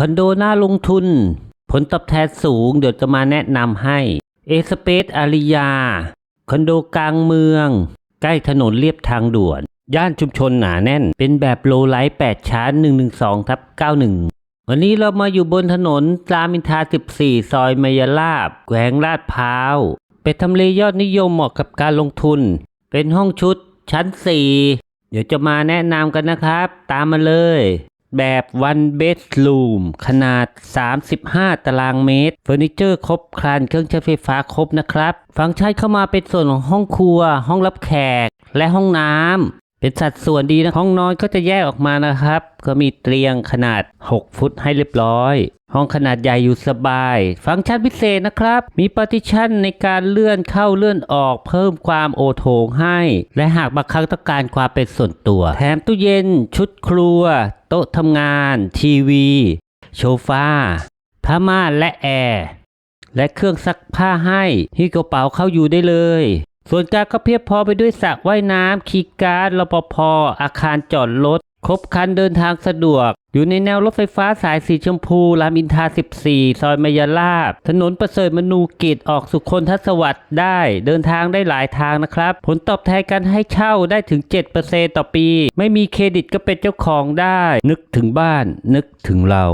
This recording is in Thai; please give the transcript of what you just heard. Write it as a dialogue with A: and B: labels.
A: คอนโดน่าลงทุน ผลตอบแทนสูงเดี๋ยวจะมาแนะนำให้เอสเปซอาริยา คอนโดกลางเมือง ใกล้ถนนเลียบทางด่วน ย่านชุมชนหนาแน่น เป็นแบบโลไลท์8ชั้น 112ทับ91 วันนี้เรามาอยู่บนถนนรามอินทรา14 ซอยมายาลาบ แขวงลาดพร้าว เป็นทำเลยอดนิยมเหมาะกับการลงทุน เป็นห้องชุดชั้น 4 เดี๋ยวจะมาแนะนำกันนะครับ ตามมาเลย แบบ one bedroom ขนาด 35 ตารางเมตร เฟอร์นิเจอร์ครบครันเครื่องใช้ไฟฟ้าครบนะครับ ฟังก์ชันเข้ามาเป็นส่วนของห้องครัว ห้องรับแขก และห้องน้ำ เป็นสัดส่วนดีนะห้องนอนก็จะแยกออกมานะครับ ก็มีเตียงขนาด 6 ฟุตให้เรียบร้อย ห้องขนาดใหญ่อยู่สบาย ฟังก์ชันพิเศษนะครับ มีปาร์ติชันในการเลื่อนเข้าเลื่อนออก เพิ่มความโอโถงให้ และหากบางครั้งต้องการความเป็นส่วนตัว แถมตู้เย็น ชุดครัว โต๊ะทำงาน ทีวีโซฟาผ้าม่านและแอร์และเครื่องซักผ้าให้ที่กระเป๋าเข้าอยู่ได้เลย ส่วนกลางก็เพียบพอไปด้วยสระว่ายน้ำคีการ์ดรปภอาคารจอดรถครบคันเดินทางสะดวก อยู่ในแนวรถไฟฟ้าสายสีชมพู รามอินทรา14 ซอยมายาลาบ ถนนประเสริฐมนูกิจออกสุคนทศวรรษได้ เดินทางได้หลายทางนะครับ ผลตอบแทนการให้เช่าได้ถึง 7%ต่อปี ไม่มีเครดิตก็เป็นเจ้าของได้ นึกถึงบ้าน นึกถึงเรา